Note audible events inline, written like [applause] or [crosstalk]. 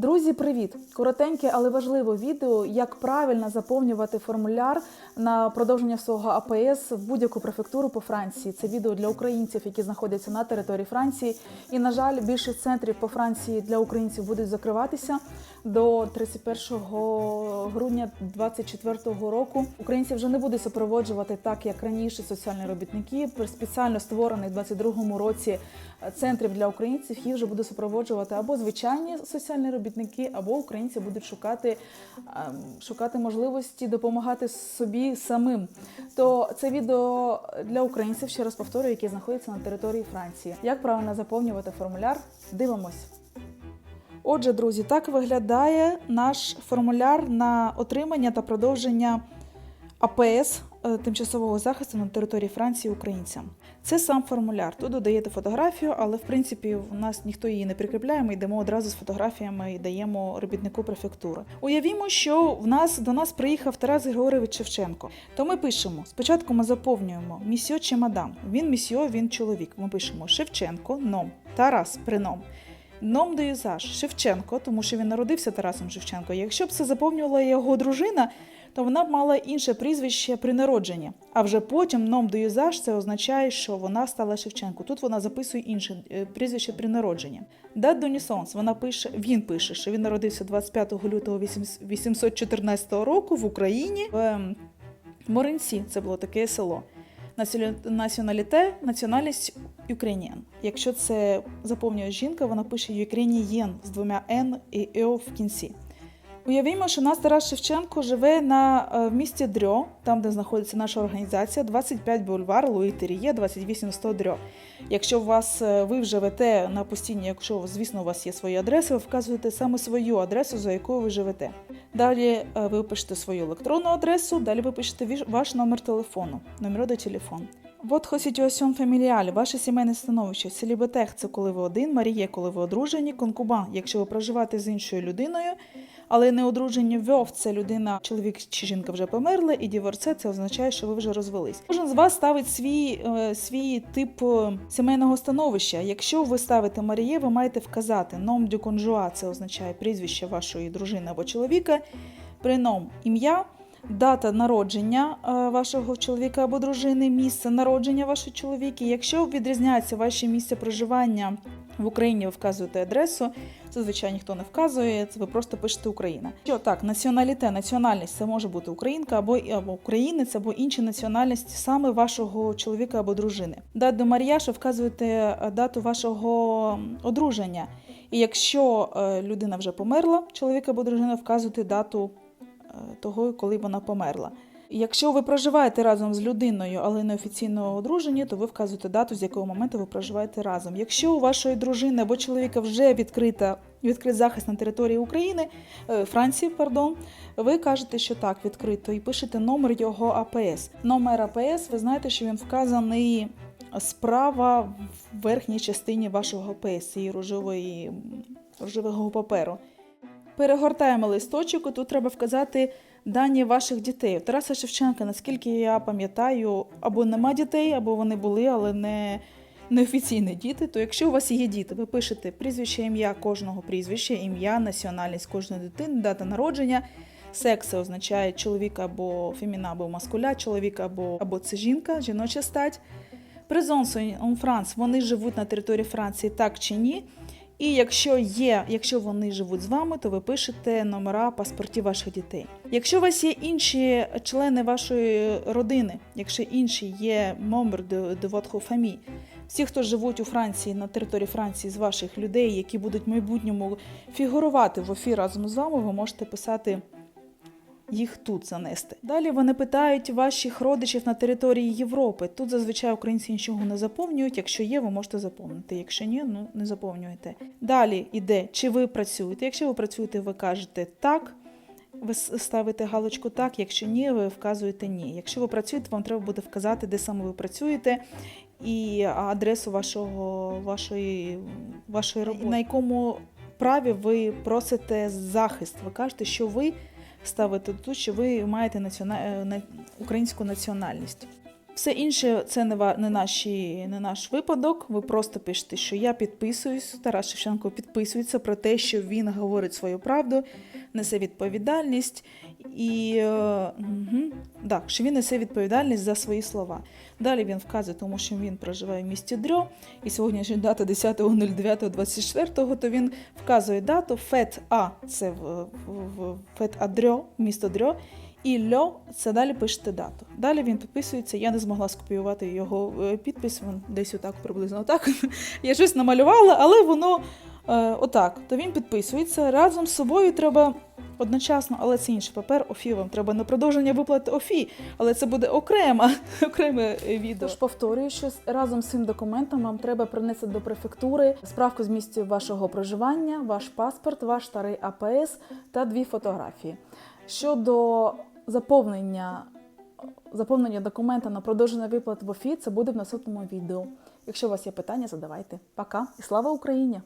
Друзі, привіт! Коротеньке, але важливе відео, як правильно заповнювати формуляр на продовження свого АПС в будь-яку префектуру по Франції. Це відео для українців, які знаходяться на території Франції. І, на жаль, більшість центрів по Франції для українців будуть закриватися до 31 грудня 2024 року. Українці вже не будуть супроводжувати так, як раніше соціальні робітники. Спеціально створених в 2022 році центрів для українців їх вже буде супроводжувати або звичайні соціальні робітники, або українці будуть шукати, ем, шукати можливості допомагати собі самим. То це відео для українців, ще раз повторюю, які знаходяться на території Франції. Як правильно заповнювати формуляр? Дивимось. Отже, друзі, так виглядає наш формуляр на отримання та продовження АПС тимчасового захисту на території Франції українцям. Це сам формуляр. Тут додаєте фотографію, але в принципі у нас ніхто її не прикріпляє. Ми йдемо одразу з фотографіями і даємо робітнику префектури. Уявімо, що в нас до нас приїхав Тарас Григорович Шевченко. То ми пишемо: спочатку ми заповнюємо місьо чи мадам. Він місьо, він чоловік. Ми пишемо Шевченко, ном, Тарас прином. Ном де юзаж Шевченко, тому що він народився Тарасом Шевченко. Якщо б це заповнювала його дружина, то вона б мала інше прізвище при народженні. А вже потім ном де юзаж це означає, що вона стала Шевченко. Тут вона записує інше е, прізвище при народженні. Дат Донісонс, вона пише, він пише, що він народився 25 лютого 814 року в Україні в ем, Моринці. Це було таке село. Націоналіте, національність Ukrainian. Якщо це заповнює жінка, вона пише Ukrainian з двома Н і Е в кінці. Уявімо, що нас Тарас Шевченко живе на е, в місті Дрьо, там, де знаходиться наша організація, 25 бульвар Луї Теріє, 28 100 Дрьо. Якщо у вас е, ви живете на постійній, якщо звісно у вас є свої адреси, ви вказуєте саме свою адресу, за якою ви живете. Далі е, ви пишете свою електронну адресу, далі ви пишете ваш номер телефону, номер до телефон. Вот ситуаціон фаміліаль, ваше сімейне становище. Селібетех це коли ви один, Маріє, коли ви одружені, конкубан, якщо ви проживаєте з іншою людиною, але не одруження вьов, це людина, чоловік чи жінка вже померли, і діворце це означає, що ви вже розвелись. Кожен з вас ставить свій, е, свій тип е, сімейного становища. Якщо ви ставите Маріє, ви маєте вказати ном дю конжуа, це означає прізвище вашої дружини або чоловіка, прином ім'я. Дата народження е, вашого чоловіка або дружини, місце народження вашого чоловіка. Якщо відрізняється ваше місце проживання в Україні, ви вказуєте адресу. Це звичайно ніхто не вказує. Це ви просто пишете Україна. Що так, націоналіте, національність це може бути українка або або українець, або інша національність саме вашого чоловіка або дружини. Дат до Маріяша вказуєте е, дату вашого одруження. І якщо е, людина вже померла, чоловік або дружина, вказуєте дату того, коли вона померла. Якщо ви проживаєте разом з людиною, але не офіційно одружені, то ви вказуєте дату, з якого моменту ви проживаєте разом. Якщо у вашої дружини або чоловіка вже відкрита відкрит захист на території України, е, Франції, пардон, ви кажете, що так, відкрито, і пишете номер його АПС. Номер АПС, ви знаєте, що він вказаний справа в верхній частині вашого АПС, рожевої, рожевого паперу. Перегортаємо листочок, тут треба вказати дані ваших дітей. Тараса Шевченка, наскільки я пам'ятаю, або нема дітей, або вони були, але не неофіційні діти. То якщо у вас є діти, ви пишете прізвище, ім'я кожного прізвища, ім'я, національність кожної дитини, дата народження. Секс це означає чоловік або феміна, або маскуля, чоловік або, або це жінка, жіноча стать. Презонсо en France, вони живуть на території Франції, так чи ні. І якщо є, якщо вони живуть з вами, то ви пишете номера паспортів ваших дітей. Якщо у вас є інші члени вашої родини, якщо інші є membre de, famille, всі, хто живуть у Франції на території Франції з ваших людей, які будуть в майбутньому фігурувати в ефі разом з вами, ви можете писати їх тут занести. Далі вони питають ваших родичів на території Європи. Тут зазвичай українці нічого не заповнюють. Якщо є, ви можете заповнити. Якщо ні, ну не заповнюєте. Далі йде, чи ви працюєте. Якщо ви працюєте, ви кажете так. Ви ставите галочку так, якщо ні, ви вказуєте ні. Якщо ви працюєте, вам треба буде вказати, де саме ви працюєте, і адресу вашого, вашої, вашої роботи, на якому праві ви просите захист. Ви кажете, що ви ставите тут, що ви маєте націона... е, українську національність. Все інше це не, ва- не, наші, не наш випадок. Ви просто пишете, що я підписуюсь. Тарас Шевченко підписується про те, що він говорить свою правду, несе відповідальність і е, угу, так, що він несе відповідальність за свої слова. Далі він вказує, тому що він проживає в місті Дрьо, і сьогоднішня дата 10.09.24, то він вказує дату ФЕТ А, це в, в, ФЕТ А місто Дрьо, і Льо, це далі пишете дату. Далі він підписується. Я не змогла скопіювати його е, підпис, він десь отак, приблизно отак. [laughs] Я щось намалювала, але воно е, отак. То він підписується. Разом з собою треба одночасно, але це інший папер. ОФІ вам треба на продовження виплати ОФІ, але це буде окрема, [laughs] окреме е, відео. Тож повторюю, що разом з цим документом вам треба принести до префектури справку з місця вашого проживання, ваш паспорт, ваш старий АПС та дві фотографії. Щодо заповнення заповнення документа на продовження виплат в ОФІ, це буде в наступному відео. Якщо у вас є питання, задавайте. Пока і слава Україні!